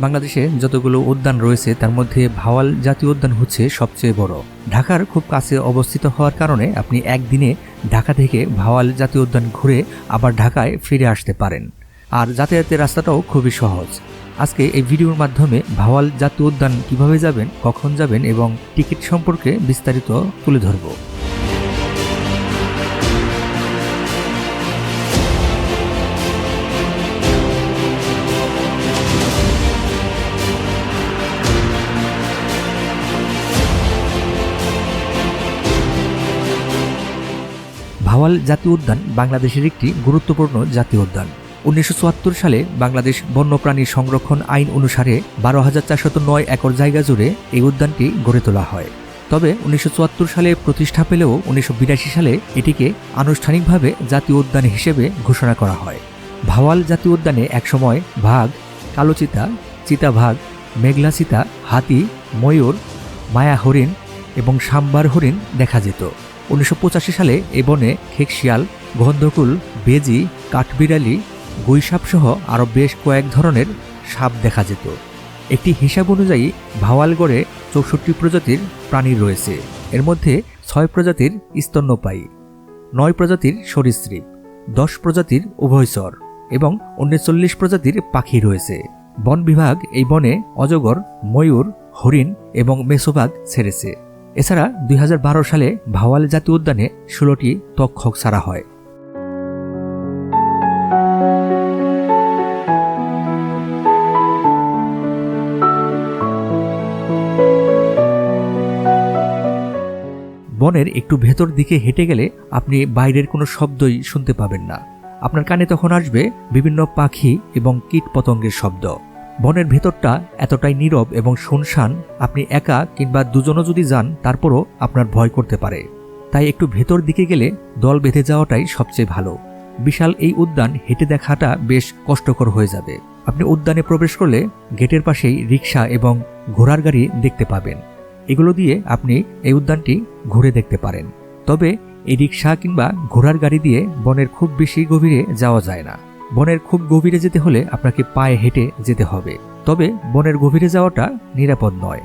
বাংলাদেশে যতগুলো উদ্যান রয়েছে, তার মধ্যে ভাওয়াল জাতীয় উদ্যান হচ্ছে সবচেয়ে বড়। ঢাকার খুব কাছে অবস্থিত হওয়ার কারণে আপনি একদিনে ঢাকা থেকে ভাওয়াল জাতীয় উদ্যান ঘুরে আবার ঢাকায় ফিরে আসতে পারেন। আর যাতায়াতের রাস্তাটাও খুবই সহজ। আজকে এই ভিডিওর মাধ্যমে ভাওয়াল জাতীয় উদ্যান কীভাবে যাবেন, কখন যাবেন এবং টিকিট সম্পর্কে বিস্তারিত তুলে ধরবো। ভাওয়াল জাতীয় উদ্যান বাংলাদেশের একটি গুরুত্বপূর্ণ জাতীয় উদ্যান। উনিশশো চুয়াত্তর সালে বাংলাদেশ বন্যপ্রাণী সংরক্ষণ আইন অনুসারে বারো হাজার চারশত নয় একর জায়গা জুড়ে এই উদ্যানটি গড়ে তোলা হয়। তবে উনিশশো চুয়াত্তর সালে প্রতিষ্ঠা পেলেও উনিশশো বিরাশি সালে এটিকে আনুষ্ঠানিকভাবে জাতীয় উদ্যান হিসেবে ঘোষণা করা হয়। ভাওয়াল জাতীয় উদ্যানে একসময় ভাগ কালোচিতা চিতাভাগ মেঘলা চিতা, হাতি, ময়ূর, মায়া হরিণ এবং সাম্বার হরিণ দেখা যেত। উনিশশো পঁচাশি সালে এ বনে খেকশিয়াল গন্ধকুল, বেজি, কাঠবিড়ালি গুইসাপসহ আরও বেশ কয়েক ধরনের সাপ দেখা যেত। একটি হিসাব অনুযায়ী ভাওয়ালগড়ে চৌষট্টি প্রজাতির প্রাণী রয়েছে। এর মধ্যে ছয় প্রজাতির স্তন্যপায়ী, নয় প্রজাতির সরীসৃপ, দশ প্রজাতির উভয়চর এবং উনচল্লিশ প্রজাতির পাখি রয়েছে। বন বিভাগ এই বনে অজগর, ময়ূর, হরিণ এবং মেসোবাগ ছেড়েছে। এছাড়া দুই হাজার বারো সালে ভাওয়াল জাতীয় উদ্যানে ষোলোটি তক্ষক ছাড়া হয়। বনের একটু ভেতর দিকে হেঁটে গেলে আপনি বাইরের কোনো শব্দই শুনতে পাবেন না। আপনার কানে তখন আসবে বিভিন্ন পাখি এবং কীট পতঙ্গের শব্দ। বনের ভেতরটা এতটাই নীরব এবং শুনশান, আপনি একা কিংবা দুজনও যদি যান, তারপরও আপনার ভয় করতে পারে। তাই একটু ভেতর দিকে গেলে দল বেঁধে যাওয়াটাই সবচেয়ে ভালো। বিশাল এই উদ্যান হেঁটে দেখাটা বেশ কষ্টকর হয়ে যাবে। আপনি উদ্যানে প্রবেশ করলে গেটের পাশেই রিক্সা এবং ঘোড়ার গাড়ি দেখতে পাবেন। এগুলো দিয়ে আপনি এই উদ্যানটি ঘুরে দেখতে পারেন। তবে এই রিক্সা কিংবা ঘোড়ার গাড়ি দিয়ে বনের খুব বেশি গভীরে যাওয়া যায় না। বনের খুব গভীরে যেতে হলে আপনাকে পায়ে হেঁটে যেতে হবে। তবে বনের গভীরে যাওয়াটা নিরাপদ নয়।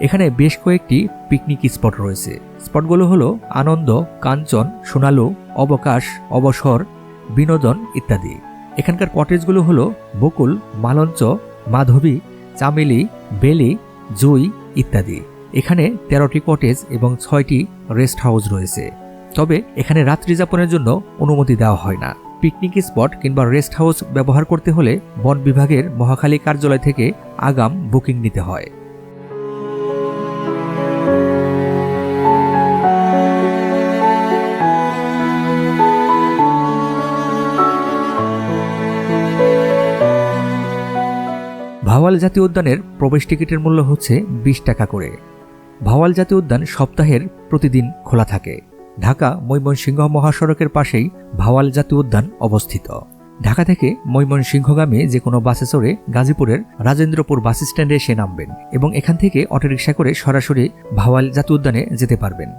এখানে বেশ কয়েকটি পিকনিক স্পট রয়েছে। স্পটগুলো হলো আনন্দ, কাঞ্চন, সোনালু, অবকাশ, অবসর, বিনোদন ইত্যাদি। এখানকার কটেজগুলো হলো বকুল, মালঞ্চ, মাধবী, চামেলি, বেলি, জুই ইত্যাদি। এখানে তেরোটি কটেজ এবং ছয়টি রেস্ট হাউস রয়েছে। তবে এখানে রাত্রি যাপনের জন্য অনুমতি দেওয়া হয় না। পিকনিক স্পট কিংবা রেস্ট হাউস ব্যবহার করতে হলে বন বিভাগের মহাখালী কার্যালয় থেকে আগাম বুকিং নিতে হয়। ভাওয়াল জাতীয় উদ্যানের প্রবেশ টিকিটের মূল্য হচ্ছে বিশ টাকা করে। ভাওয়াল জাতীয় উদ্যান সপ্তাহের প্রতিদিন খোলা থাকে। ঢাকা ময়মনসিংহ মহাসড়কের পাশেই ভাওয়াল জাতীয় উদ্যান অবস্থিত। ঢাকা থেকে ময়মনসিংহগামী যে কোনো বাসে চড়ে গাজীপুরের রাজেন্দ্রপুর বাস স্ট্যান্ডে এসে নামবেন এবং এখান থেকে অটোরিকশা করে সরাসরি ভাওয়াল জাতীয় উদ্যানে যেতে পারবেন।